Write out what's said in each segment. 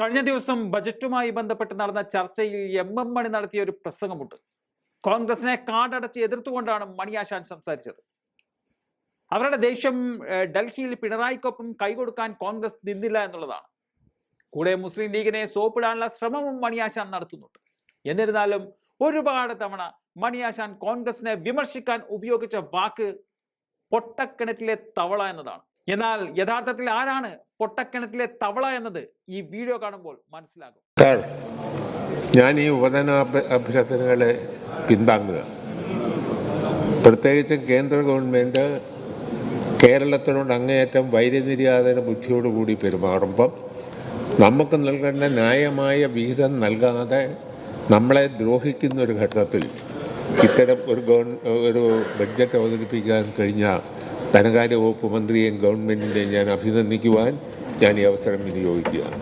കഴിഞ്ഞ ദിവസം ബജറ്റുമായി ബന്ധപ്പെട്ട് നടന്ന ചർച്ചയിൽ എം എം മണി നടത്തിയ ഒരു പ്രസംഗമുണ്ട്. കോൺഗ്രസിനെ കാടടച്ച് എതിർത്തുകൊണ്ടാണ് മണിയാശാൻ സംസാരിച്ചത്. അവരുടെ ദേഷ്യം ഡൽഹിയിൽ പിണറായിക്കൊപ്പം കൈകൊടുക്കാൻ കോൺഗ്രസ് നിന്നില്ല എന്നുള്ളതാണ്. കൂടെ മുസ്ലിം ലീഗിനെ സോപ്പിടാനുള്ള ശ്രമവും മണിയാശാൻ നടത്തുന്നുണ്ട്. എന്നിരുന്നാലും ഒരുപാട് തവണ മണിയാശാൻ കോൺഗ്രസിനെ വിമർശിക്കാൻ ഉപയോഗിച്ച വാക്ക് പൊട്ടക്കിണറ്റിലെ തവള എന്നതാണ്. എന്നാൽ യഥാർത്ഥത്തിൽ ആരാണ് പൊട്ടക്കിണറ്റിലെ തവള എന്നത്? ഈ വീഡിയോ കാണുമ്പോൾ മനസ്സിലാകും. ഞാൻ ഈ ഉപധന അഭ്യ- അഭ്യർത്ഥനകളെ പിന്താങ്ങുക പ്രത്യേകിച്ച് കേന്ദ്ര ഗവൺമെന്റ് കേരളത്തിനോട് അങ്ങേയറ്റം വൈര്യനിര്യാതന ബുദ്ധിയോടുകൂടി പെരുമാറുമ്പം നമുക്ക് നൽകേണ്ട ന്യായമായ വിഹിതം നൽകാതെ നമ്മളെ ദ്രോഹിക്കുന്ന ഒരു ഘട്ടത്തിൽ ഇത്തരം ഒരു ഗവൺ ഒരു ബഡ്ജറ്റ് അവതരിപ്പിക്കാൻ കഴിഞ്ഞ ധനകാര്യ വകുപ്പ് മന്ത്രിയെയും ഗവൺമെന്റിനെയും ഞാൻ അഭിനന്ദിക്കുവാൻ ഞാൻ ഈ അവസരം വിനിയോഗിക്കുകയാണ്.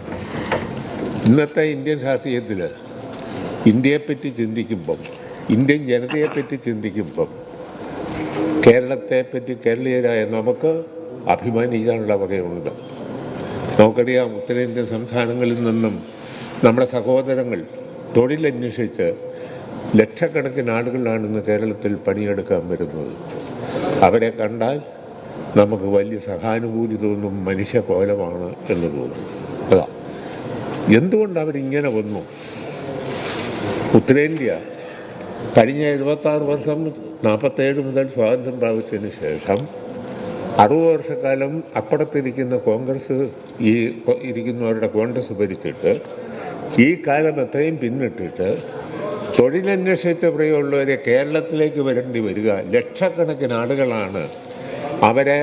ഇന്നത്തെ ഇന്ത്യൻ രാഷ്ട്രീയത്തിൽ ഇന്ത്യയെപ്പറ്റി ചിന്തിക്കുമ്പം ഇന്ത്യൻ ജനതയെപ്പറ്റി ചിന്തിക്കുമ്പം കേരളത്തെപ്പറ്റി കേരളീയരായ നമുക്ക് അഭിമാനിക്കാനുള്ള വകയുണ്ട്. നമുക്കറിയാം ഉത്തരേന്ത്യൻ സംസ്ഥാനങ്ങളിൽ നിന്നും നമ്മുടെ സഹോദരങ്ങൾ തൊഴിലന്വേഷിച്ച് ലക്ഷക്കണക്കിന് ആളുകളാണ് ഇന്ന് കേരളത്തിൽ പണിയെടുക്കാൻ വരുന്നത്. അവരെ കണ്ടാൽ നമുക്ക് വലിയ സഹാനുഭൂതി തോന്നും മനുഷ്യ കോലമാണ് എന്ന് തോന്നും അതാ. എന്തുകൊണ്ട് അവരിങ്ങനെ വന്നു? ഉത്തരേന്ത്യ കഴിഞ്ഞ എഴുപത്താറ് വർഷം നാൽപ്പത്തേഴ് മുതൽ സ്വാതന്ത്ര്യം പ്രാപിച്ചതിന് ശേഷം അറുപത് വർഷക്കാലം അപ്പുറത്തിരിക്കുന്ന കോൺഗ്രസ് ഈ ഇരിക്കുന്നവരുടെ കോൺഗ്രസ് ഭരിച്ചിട്ട് ഈ കാലം എത്രയും പിന്നിട്ടിട്ട് തൊഴിലന്വേഷിച്ച പ്രിയമുള്ളവരെ കേരളത്തിലേക്ക് വരേണ്ടി വരിക ലക്ഷക്കണക്കിന് ആളുകളാണ് അവരെ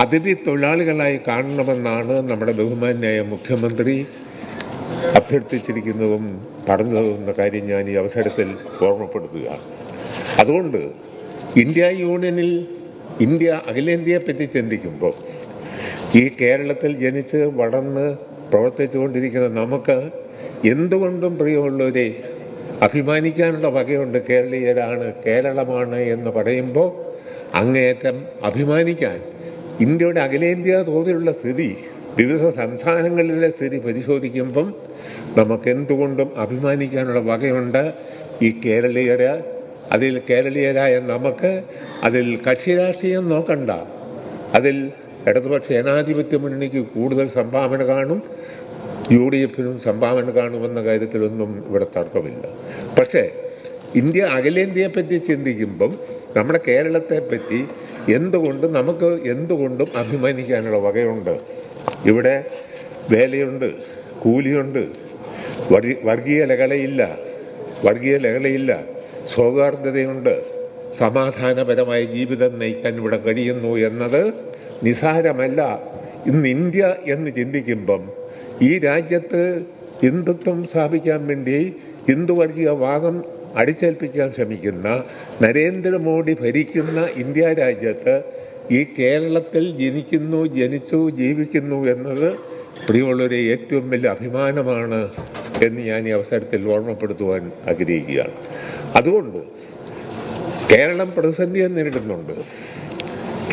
അതിഥി തൊഴിലാളികളായി കാണണമെന്നാണ് നമ്മുടെ ബഹുമാന്യായ മുഖ്യമന്ത്രി അഭ്യർത്ഥിച്ചിരിക്കുന്നതും പറഞ്ഞതും എന്ന കാര്യം ഞാൻ ഈ അവസരത്തിൽ ഓർമ്മപ്പെടുത്തുകയാണ്. അതുകൊണ്ട് ഇന്ത്യ യൂണിയനിൽ ഇന്ത്യ അഖിലേന്ത്യയെ പറ്റി ചിന്തിക്കുമ്പോൾ ഈ കേരളത്തിൽ ജനിച്ച് വളർന്ന് പ്രവർത്തിച്ചുകൊണ്ടിരിക്കുന്ന നമുക്ക് എന്തുകൊണ്ടും പ്രിയമുള്ളവരെ അഭിമാനിക്കാനുള്ള വകയുണ്ട് കേരളീയരാണ് കേരളമാണ് എന്ന് പറയുമ്പോൾ അങ്ങേയറ്റം അഭിമാനിക്കാൻ ഇന്ത്യയുടെ അഖിലേന്ത്യാ തോതിലുള്ള സ്ഥിതി വിവിധ സംസ്ഥാനങ്ങളിലെ സ്ഥിതി പരിശോധിക്കുമ്പം നമുക്ക് എന്തുകൊണ്ടും അഭിമാനിക്കാനുള്ള വകയുണ്ട് ഈ കേരളീയര്. അതിൽ കേരളീയരായ നമുക്ക് അതിൽ കക്ഷി രാഷ്ട്രീയം നോക്കണ്ട. അതിൽ ഇടതുപക്ഷ ജനാധിപത്യ മുന്നണിക്ക് കൂടുതൽ സംഭാവന കാണും. യു ഡി എഫിനും സംഭാവന കാണുമെന്ന കാര്യത്തിലൊന്നും ഇവിടെ തർക്കമില്ല. പക്ഷേ ഇന്ത്യ അഖിലേന്ത്യയെപ്പറ്റി ചിന്തിക്കുമ്പം നമ്മുടെ കേരളത്തെ പറ്റി എന്തുകൊണ്ട് നമുക്ക് എന്തുകൊണ്ടും അഭിമാനിക്കാനുള്ള വകയുണ്ട്? ഇവിടെ വേലയുണ്ട് കൂലിയുണ്ട് വർഗീ- വർഗീയ ലഹളയില്ല വർഗീയ ലഹളയില്ല സൗഹാർദ്ദതയുണ്ട് സമാധാനപരമായ ജീവിതം നയിക്കാൻ ഇവിടെ കഴിയുന്നു എന്നത് നിസാരമല്ല. ഇന്ന് ഇന്ത്യ എന്ന് ചിന്തിക്കുമ്പം ഈ രാജ്യത്ത് ഹിന്ദുത്വം സ്ഥാപിക്കാൻ വേണ്ടി ഹിന്ദുവർഗീയ വാദം അടിച്ചേൽപ്പിക്കാൻ ശ്രമിക്കുന്ന നരേന്ദ്രമോദി ഭരിക്കുന്ന ഇന്ത്യ രാജ്യത്ത് ഈ കേരളത്തിൽ ജനിക്കുന്നു ജനിച്ചു ജീവിക്കുന്നു എന്നത് പ്രിയമുള്ളവരെ ഏറ്റവും വലിയ അഭിമാനമാണ് എന്ന് ഞാൻ ഈ അവസരത്തിൽ ഓർമ്മപ്പെടുത്തുവാൻ ആഗ്രഹിക്കുകയാണ്. അതുകൊണ്ട് കേരളം പ്രതിസന്ധിയെ നേരിടുന്നുണ്ട്.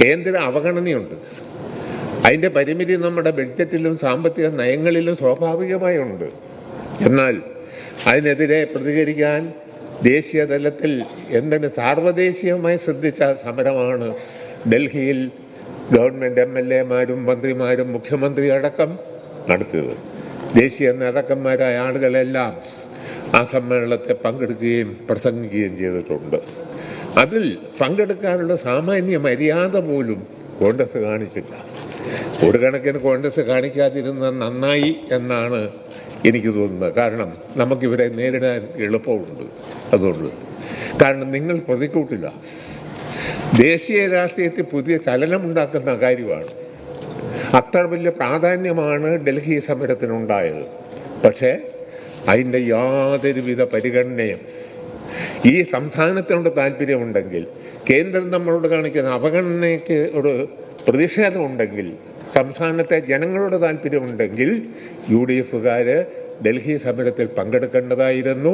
കേന്ദ്ര അവഗണനയുണ്ട്. അതിന്റെ പരിമിതി നമ്മുടെ ബഡ്ജറ്റിലും സാമ്പത്തിക നയങ്ങളിലും സ്വാഭാവികമായുണ്ട്. എന്നാൽ അതിനെതിരെ പ്രതികരിക്കാൻ ദേശീയ തലത്തിൽ എന്തെങ്കിലും സാർവദേശീയമായി ശ്രദ്ധിച്ച സമരമാണ് ഡൽഹിയിൽ ഗവൺമെന്റ് എം എൽ എമാരും മന്ത്രിമാരും മുഖ്യമന്ത്രി അടക്കം നടത്തിയത്. ദേശീയ നേതാക്കന്മാരായ ആളുകളെല്ലാം ആ സമ്മേളനത്തെ പങ്കെടുക്കുകയും പ്രസംഗിക്കുകയും ചെയ്തിട്ടുണ്ട്. അതിൽ പങ്കെടുക്കാനുള്ള സാമാന്യ മര്യാദ പോലും കോൺഗ്രസ് കാണിച്ചില്ല. ഒരു കണക്കിന് കോൺഗ്രസ് കാണിക്കാതിരുന്നത് നന്നായി എന്നാണ് എനിക്ക് തോന്നുന്നത്. കാരണം നമുക്കിവരെ നേരിടാൻ എളുപ്പമുണ്ട് അതുകൊണ്ട്. കാരണം നിങ്ങൾ പ്രതിക്കൂട്ടില്ല. ദേശീയ രാഷ്ട്രീയത്തിൽ പുതിയ ചലനമുണ്ടാക്കുന്ന കാര്യമാണ്. അത്ര വലിയ പ്രാധാന്യമാണ് ഡൽഹി സമരത്തിനുണ്ടായത്. പക്ഷേ അതിന്റെ യാതൊരുവിധ പരിഗണനയും ഈ സംസ്ഥാനത്തിനോട് താല്പര്യമുണ്ടെങ്കിൽ കേന്ദ്രം നമ്മളോട് കാണിക്കുന്ന അവഗണനയ്ക്ക് ഒരു പ്രതിഷേധമുണ്ടെങ്കിൽ സംസ്ഥാനത്തെ ജനങ്ങളുടെ താല്പര്യമുണ്ടെങ്കിൽ യു ഡി എഫുകാർ ഡൽഹി സമരത്തിൽ പങ്കെടുക്കേണ്ടതായിരുന്നു.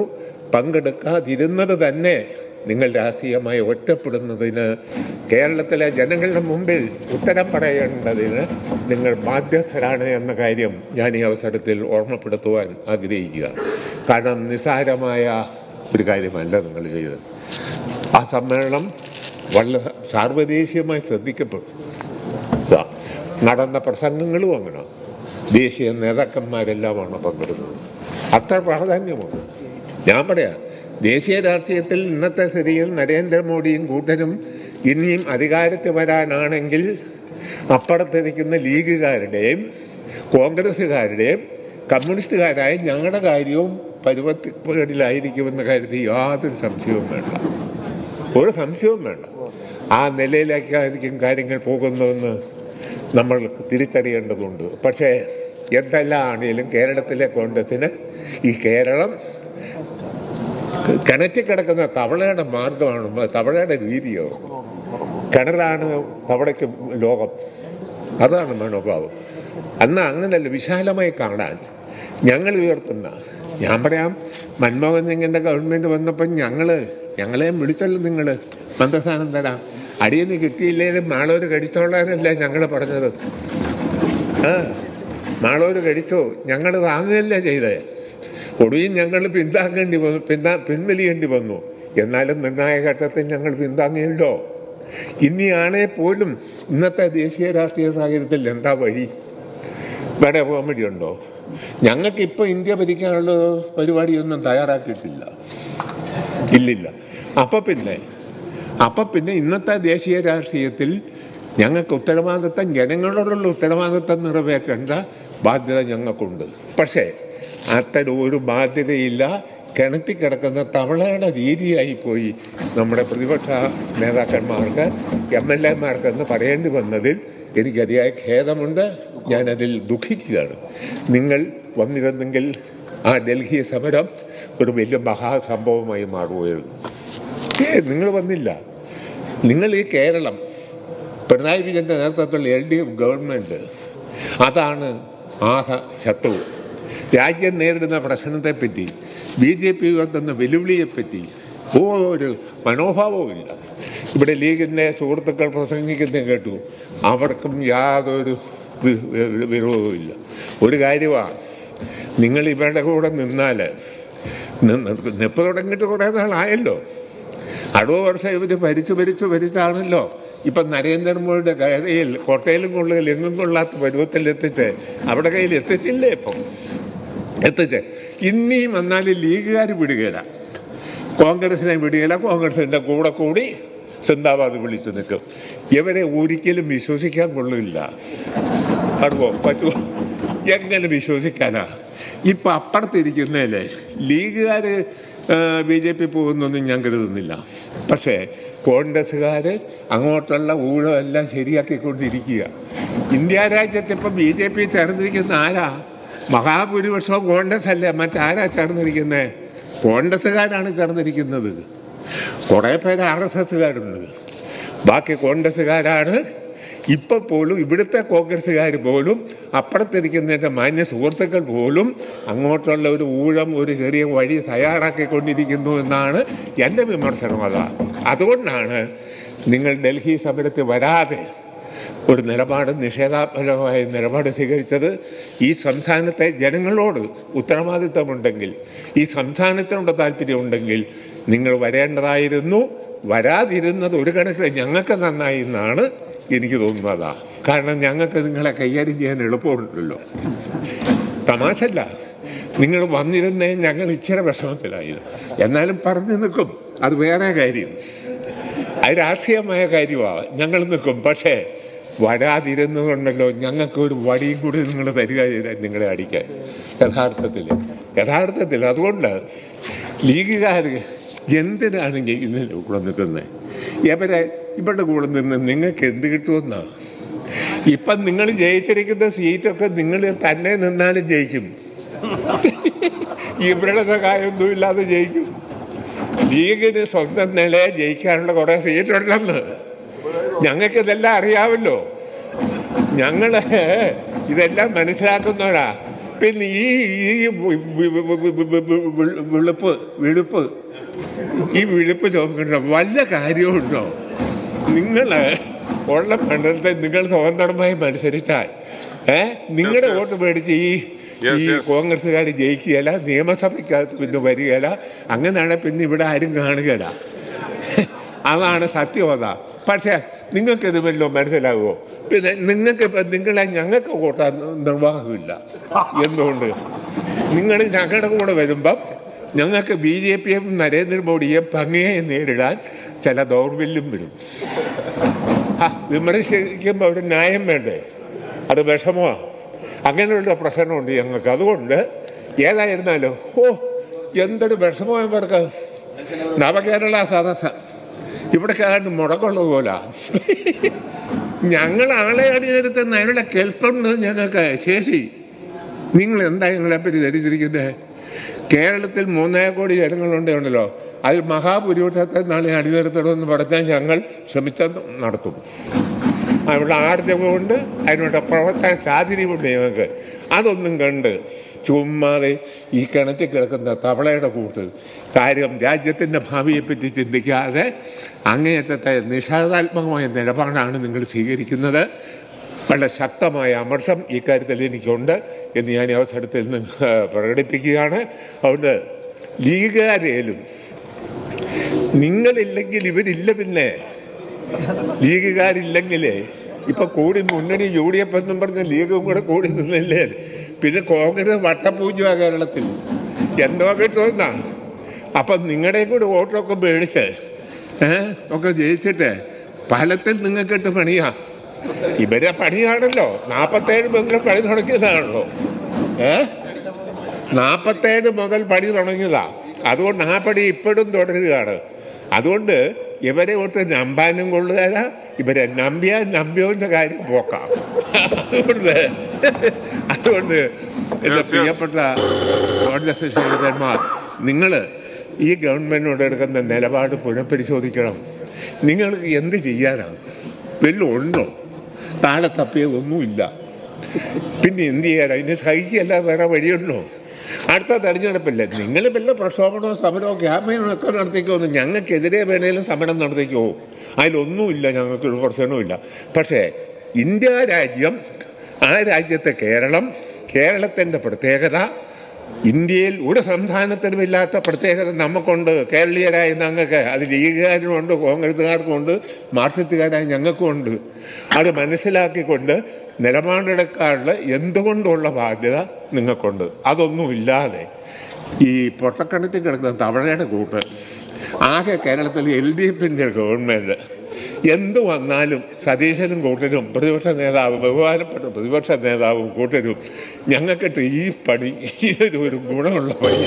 പങ്കെടുക്കാതിരുന്നത് തന്നെ നിങ്ങൾ രാഷ്ട്രീയമായി ഒറ്റപ്പെടുന്നതിന് കേരളത്തിലെ ജനങ്ങളുടെ മുമ്പിൽ ഉത്തരം പറയേണ്ടതിന് നിങ്ങൾ ബാധ്യസ്ഥരാണ് എന്ന കാര്യം ഞാൻ ഈ അവസരത്തിൽ ഓർമ്മപ്പെടുത്തുവാൻ ആഗ്രഹിക്കുക. കാരണം നിസ്സാരമായ ഒരു കാര്യമല്ല നിങ്ങൾ ചെയ്തത്. ആ സമ്മേളനം വളരെ സാർവദേശീയമായി ശ്രദ്ധിക്കപ്പെട്ടു നടന്ന പ്രസംഗങ്ങളും അങ്ങനെ. ദേശീയ നേതാക്കന്മാരെല്ലാമാണ് പങ്കെടുക്കുന്നത് അത്ര പ്രാധാന്യമുണ്ട്. ഞാൻ പറയാം ദേശീയ രാഷ്ട്രീയത്തിൽ ഇന്നത്തെ സ്ഥിതിയിൽ നരേന്ദ്രമോദിയും കൂട്ടരും ഇനിയും അധികാരത്തിൽ വരാനാണെങ്കിൽ അപ്പുറത്തിരിക്കുന്ന ലീഗുകാരുടെയും കോൺഗ്രസ്സുകാരുടെയും കമ്മ്യൂണിസ്റ്റുകാരായ ഞങ്ങളുടെ കാര്യവും പരുവത്തിലായിരിക്കുമെന്ന കാര്യത്തിൽ യാതൊരു സംശയവും വേണ്ട. ഒരു സംശയവും വേണ്ട. ആ നിലയിലേക്കായിരിക്കും കാര്യങ്ങൾ പോകുന്നതെന്ന് നമ്മൾ തിരിച്ചറിയേണ്ടതുണ്ട്. പക്ഷേ എന്തെല്ലാം ആണെങ്കിലും കേരളത്തിലെ കോൺഗ്രസിന് ഈ കേരളം കിണറ്റി കിടക്കുന്ന തവളയുടെ മാർഗമാണ്? തവളയുടെ രീതിയോ? കിണറാണ് തവളയ്ക്ക് ലോകം. അതാണ് മനോഭാവം. അന്ന് അങ്ങനല്ല വിശാലമായി കാണാൻ ഞങ്ങൾ ഉയർത്തുന്ന ഞാൻ പറയാം മൻമോഹൻ സിംഗിന്റെ ഗവൺമെന്റ് വന്നപ്പോൾ ഞങ്ങൾ ഞങ്ങളെയും വിളിച്ചല്ലോ നിങ്ങൾ മന്ദസ്ഥാനം തരാം. അടിയെന്ന് കിട്ടിയില്ലെങ്കിലും മാളൂര് കടിച്ചോളാനല്ല ഞങ്ങൾ പറഞ്ഞത്. ആ മാളോര് കഴിച്ചോ ഞങ്ങൾ വാങ്ങുകയല്ലേ ചെയ്തത് ഒടുവിൽ ഞങ്ങൾ പിന്താങ്ങേണ്ടി വന്നു പിന്താ പിൻവലിയേണ്ടി വന്നു. എന്നാലും നിർണായക ഘട്ടത്തിൽ ഞങ്ങൾ പിന്താങ്ങിയല്ലോ. ഇനിയാണേ പോലും ഇന്നത്തെ ദേശീയ രാഷ്ട്രീയ സാഹചര്യത്തിൽ എന്താ വഴി? വേറെ കോമഡി ഉണ്ടോ ഞങ്ങൾക്ക് ഇപ്പൊ ഇന്ത്യ ഭരിക്കാനുള്ള പരിപാടിയൊന്നും തയ്യാറാക്കിയിട്ടില്ല. ഇല്ലില്ല. അപ്പൊ പിന്നെ അപ്പൊ പിന്നെ ഇന്നത്തെ ദേശീയ രാഷ്ട്രീയത്തിൽ ഞങ്ങൾക്ക് ഉത്തരവാദിത്തം ജനങ്ങളോടുള്ള ഉത്തരവാദിത്തം നിറവേറ്റേണ്ട ബാധ്യത ഞങ്ങൾക്കുണ്ട്. പക്ഷേ അത്തരം ഒരു ബാധ്യതയില്ല. കിണറ്റി കിടക്കുന്ന തവളയുടെ രീതിയായി പോയി നമ്മുടെ പ്രതിപക്ഷ നേതാക്കന്മാർക്ക് എം എൽ എമാർക്ക് എന്ന് പറയേണ്ടി വന്നതിൽ എനിക്ക് അതിയായ ഖേദമുണ്ട്. ഞാനതിൽ ദുഃഖിക്കുകയാണ്. നിങ്ങൾ വന്നിരുന്നെങ്കിൽ ആ ഡൽഹി സമരം ഒരു വലിയ മഹാസംഭവമായി മാറുമായിരുന്നു. ഏ നിങ്ങൾ വന്നില്ല. നിങ്ങൾ ഈ കേരളം പിണറായി വിജയന്റെ നേതൃത്വത്തിലുള്ള എൽ ഡി എഫ് ഗവൺമെന്റ് അതാണ് ആഹ ശത്രു. രാജ്യം നേരിടുന്ന പ്രശ്നത്തെപ്പറ്റി ബി ജെ പി ഉയർത്തുന്ന വെല്ലുവിളിയെപ്പറ്റി ഒരു മനോഭാവവുമില്ല. ഇവിടെ ലീഗിന്റെ സുഹൃത്തുക്കൾ പ്രസംഗിക്കുന്നത് കേട്ടു അവർക്കും യാതൊരു വിരോധവുമില്ല. ഒരു കാര്യമാണ് നിങ്ങൾ ഇവരുടെ കൂടെ നിന്നാൽ നിപ്പ് തുടങ്ങിയിട്ട് കുറേ നാളായല്ലോ. അറുപത് വർഷം ഇവർ ഭരിച്ചു ഭരിച്ചു ഭരിച്ചാണല്ലോ. ഇപ്പം നരേന്ദ്രമോദിയുടെ കഥയിൽ കോട്ടയിലും കൊള്ളുകയിൽ എങ്ങും കൊള്ളാത്ത പരുവത്തിൽ എത്തിച്ച് അവിടെ കയ്യിൽ എത്തിച്ചില്ലേ ഇപ്പം? എത്തിച്ച്. ഇനിയും വന്നാൽ ലീഗുകാർ വിടുകയില്ല കോൺഗ്രസിനെ വിടുകയില്ല കോൺഗ്രസിന്റെ കൂടെ കൂടി സിന്ദാബാദ് വിളിച്ചു നിൽക്കും. ഇവരെ ഒരിക്കലും വിശ്വസിക്കാൻ കൊള്ളില്ല. അറിവോ പറ്റുമോ എങ്ങനെ വിശ്വസിക്കാനാ? ഇപ്പം അപ്പുറത്തിരിക്കുന്നതിലെ ലീഗുകാർ ബി ജെ പി പോകുന്നൊന്നും ഞാൻ കരുതുന്നില്ല. പക്ഷേ കോൺഗ്രസ്സുകാർ അങ്ങോട്ടുള്ള ഊഴമെല്ലാം ശരിയാക്കിക്കൊണ്ടിരിക്കുക. ഇന്ത്യ രാജ്യത്ത് ഇപ്പം ബി ജെ പി ചേർന്നിരിക്കുന്ന ആരാ? മഹാഭൂരിപക്ഷവും കോൺഗ്രസ് അല്ലേ മറ്റാരാ ചേർന്നിരിക്കുന്നത് കോൺഗ്രസ്സുകാരാണ് ചേർന്നിരിക്കുന്നത്. കുറേ പേര് ആർ എസ് എസ്സുകാരുണ്ട്. ബാക്കി കോൺഗ്രസ്സുകാരാണ് ഇപ്പൊ പോലും ഇവിടുത്തെ കോൺഗ്രസ്സുകാർ പോലും അപ്പുറത്തിരിക്കുന്നതിന്റെ മാന്യ സുഹൃത്തുക്കൾ പോലും അങ്ങോട്ടുള്ള ഒരു ഊഴം ഒരു ചെറിയ വഴി തയ്യാറാക്കിക്കൊണ്ടിരിക്കുന്നു എന്നാണ് എന്റെ വിമർശനം അതാ. അതുകൊണ്ടാണ് നിങ്ങൾ ഡൽഹി സമരത്തിൽ വരാതെ ഒരു നിലപാട് നിഷേധാത്മകമായ നിലപാട് സ്വീകരിച്ചത്. ഈ സംസ്ഥാനത്തെ ജനങ്ങളോട് ഉത്തരവാദിത്തമുണ്ടെങ്കിൽ ഈ സംസ്ഥാനത്തിനുള്ള താല്പര്യമുണ്ടെങ്കിൽ നിങ്ങൾ വരേണ്ടതായിരുന്നു. വരാതിരുന്നത് ഒരു കണക്കിൽ ഞങ്ങൾക്ക് നന്നായി എന്നാണ് എനിക്ക് തോന്നുന്നതാ കാരണം ഞങ്ങൾക്ക് നിങ്ങളെ കൈകാര്യം ചെയ്യാൻ എളുപ്പമുണ്ടല്ലോ. തമാശല്ല നിങ്ങൾ വന്നിരുന്നേ ഞങ്ങൾ ഇച്ചിരി വിഷമത്തിലായിരുന്നു. എന്നാലും പറഞ്ഞു നിൽക്കും. അത് വേറെ കാര്യം. അത് രാഷ്ട്രീയമായ കാര്യമാണ് ഞങ്ങൾ നിൽക്കും. പക്ഷേ വരാതിരുന്നുകൊണ്ടല്ലോ ഞങ്ങൾക്ക് ഒരു വടിയും കൂടി നിങ്ങൾ തരിക നിങ്ങളെ അടിക്കാൻ. യഥാർത്ഥത്തിൽ. യഥാർത്ഥത്തിൽ അതുകൊണ്ട് ലീഗുകാർ എന്തിനാണ് ഇന്നലെ കൂടെ നിൽക്കുന്നത്? ഇവരെ ഇവരുടെ കൂടെ നിന്ന് നിങ്ങൾക്ക് എന്ത് കിട്ടുമെന്നാ? ഇപ്പം നിങ്ങൾ ജയിച്ചിരിക്കുന്ന സീറ്റൊക്കെ നിങ്ങൾ തന്നെ നിന്നാലും ജയിക്കും. ഇവരുടെ സഹായമൊന്നും ഇല്ലാതെ ജയിക്കും. ലീഗിന് സ്വന്തം നിലയെ ജയിക്കാനുള്ള കുറേ സീറ്റുണ്ടെന്ന് ഞങ്ങൾക്ക് ഇതെല്ലാം അറിയാമല്ലോ. ഞങ്ങൾ ഇതെല്ലാം മനസ്സിലാക്കുന്നവരാ. പിന്നെ ഈ ഈ വിളുപ്പ് വിളുപ്പ്. ഈ വിളുപ്പ് ചോദിക്കണ്ട വല്ല കാര്യമുണ്ടോ നിങ്ങൾ ഉള്ള മണ്ഡലത്തെ നിങ്ങൾ സ്വതന്ത്രമായി മത്സരിച്ചാൽ ഏ? നിങ്ങളുടെ. വോട്ട് മേടിച്ച് ഈ ഈ. കോൺഗ്രസ്സുകാർ ജയിക്കുകയില്ല നിയമസഭയ്ക്കകത്ത് പിന്നെ വരികയില്ല അങ്ങനെയാണെങ്കിൽ പിന്നെ ഇവിടെ ആരും കാണുകയില്ല. അതാണ് സത്യവത പക്ഷേ നിങ്ങൾക്കിത് വല്ലതും മനസ്സിലാകുമോ? പിന്നെ നിങ്ങൾക്ക് ഇപ്പം നിങ്ങളെ ഞങ്ങൾക്ക് കൂട്ടാൻ നിർവാഹമില്ല. എന്തുകൊണ്ട്? നിങ്ങൾ ഞങ്ങളുടെ കൂടെ വരുമ്പം ഞങ്ങൾക്ക് ബി ജെ പിയും നരേന്ദ്രമോദിയെ ഭംഗിയെ നേരിടാൻ ചില ദൗർബല്യം വരും. വിമർശിക്കുമ്പോൾ ഒരു ന്യായം വേണ്ടേ? അത് വിഷമമാണ് അങ്ങനെയുള്ള പ്രശ്നമുണ്ട് ഞങ്ങൾക്ക്. അതുകൊണ്ട് ഏതായിരുന്നാലും ഓ എന്തൊരു വിഷമം ഇവർക്ക്. നവകേരള സദസ്സ്. ഇവിടെ കയറാണ്ട് മുടക്കുള്ളത് പോലെ. ഞങ്ങൾ ആളെ അണിനിരത്തുന്ന അതിനുള്ള കെൽപ്പം ഞങ്ങൾക്ക്. ശേഷി നിങ്ങൾ എന്താ ഞങ്ങളെപ്പറ്റി ധരിച്ചിരിക്കുന്നത് കേരളത്തിൽ മൂന്നേ കോടി ജനങ്ങളുണ്ട് ഉണ്ടല്ലോ. അതിൽ മഹാഭൂരിപക്ഷത്തെ നാളെ അണിനിരത്തണമെന്ന് പറഞ്ഞാൽ ഞങ്ങൾ ശ്രമിച്ചാൽ നടത്തും. അവിടെ ആർജവുമുണ്ട് അതിനുള്ള പ്രവർത്തന സാധ്യതയുമുണ്ട് ഞങ്ങൾക്ക്. അതൊന്നും കണ്ട് ചുമ്മാതെ ഈ കിണറ്റിൽ കിടക്കുന്ന തവളയുടെ കൂട്ട് കാര്യം രാജ്യത്തിന്റെ ഭാവിയെപ്പറ്റി ചിന്തിക്കാതെ അങ്ങേയറ്റത്തെ നിഷേധാത്മകമായ നിലപാടാണ് നിങ്ങൾ സ്വീകരിക്കുന്നത്. വളരെ ശക്തമായ അമർഷം ഇക്കാര്യത്തിൽ എനിക്കുണ്ട് എന്ന് ഞാൻ ഈ അവസരത്തിൽ നിന്ന് പ്രകടിപ്പിക്കുകയാണ്. അതുകൊണ്ട് ലീഗുകാരേലും നിങ്ങളില്ലെങ്കിൽ ഇവരില്ല പിന്നെ. ലീഗുകാരില്ലെങ്കിലേ ഇപ്പൊ കൂടി മുന്നണി യു ഡി എഫ് എന്നും പറഞ്ഞ ലീഗും കൂടെ കൂടി നിന്നില്ലേ? പിന്നെ കോൺഗ്രസ് വട്ടപൂജ കേരളത്തിൽ. എന്തോ കിട്ടുമെന്നാ അപ്പം നിങ്ങളുടെയും കൂടെ വോട്ടൊക്കെ മേടിച്ച് ഏഹ് ഒക്കെ ജയിച്ചിട്ട് ഫലത്തിൽ നിങ്ങൾക്കിട്ട് പണിയാ. ഇവരെ പണിയാണല്ലോ. നാൽപ്പത്തേഴ് മുതൽ പണി തുടങ്ങിയതാണല്ലോ. ഏ? നാൽപ്പത്തേഴ് മുതൽ പണി തുടങ്ങിയതാ. അതുകൊണ്ട് ആ പണി ഇപ്പോഴും തുടരുകയാണ്. അതുകൊണ്ട് ഇവരെ ഒട്ട് നമ്പാനും കൊള്ളുകയില്ല ഇവരെ നമ്പിയാൽ നമ്പിയോന്റെ കാര്യം പോക്കാം അതുകൊണ്ട് അതുകൊണ്ട് എന്റെ. പ്രിയപ്പെട്ട കോൺഗ്രസ് നിങ്ങൾ ഈ ഗവൺമെന്റിനോട് എടുക്കുന്ന നിലപാട് പുനഃപരിശോധിക്കണം. നിങ്ങൾക്ക് എന്ത് ചെയ്യാനാണ് വല്ലതും താഴെ തപ്പിയതൊന്നുമില്ല പിന്നെ എന്ത് ചെയ്യാൻ അതിന് സഹിക്കല്ല വേറെ വഴിയുള്ളൂ. അടുത്ത തെരഞ്ഞെടുപ്പല്ലേ? നിങ്ങൾ വല്ല പ്രക്ഷോഭണോ സമരമോ ക്യാമ്പയിനോ ഒക്കെ നടത്തിക്കോന്ന് ഞങ്ങൾക്കെതിരെ വേണേലും സമരം നടത്തിക്കോ. അതിലൊന്നുമില്ല ഞങ്ങൾക്ക് പ്രശ്നവുമില്ല. പക്ഷേ ഇന്ത്യ രാജ്യം ആ രാജ്യത്തെ കേരളം കേരളത്തിന്റെ പ്രത്യേകത ഇന്ത്യയിൽ ഒരു സംസ്ഥാനത്തിനും ഇല്ലാത്ത പ്രത്യേകത നമുക്കുണ്ട്. കേരളീയരായ ഞങ്ങൾക്ക് അത് ലീഗുകാരുമുണ്ട് കോൺഗ്രസ്സുകാർക്കുമുണ്ട് മാർക്സിസ്റ്റുകാരായ ഞങ്ങൾക്കും ഉണ്ട്. അത് മനസ്സിലാക്കിക്കൊണ്ട് നിലപാടെടുക്കാനുള്ള എന്തുകൊണ്ടുള്ള ബാധ്യത നിങ്ങൾക്കുണ്ട്. അതൊന്നുമില്ലാതെ ഈ പൊട്ടക്കണത്തിൽ കിടക്കുന്ന തവളയുടെ കൂട്ട് ആകെ കേരളത്തിൽ എൽ ഡി എഫിന്റെ ഗവൺമെന്റ് എന്ത് വന്നാലും സതീശനും കൂട്ടരും പ്രതിപക്ഷ നേതാവ് ബഹുമാനപ്പെട്ട പ്രതിപക്ഷ നേതാവും കൂട്ടരും ഞങ്ങൾക്കിട്ട് ഈ പണി ഇതൊരു ഗുണമുള്ള പണി.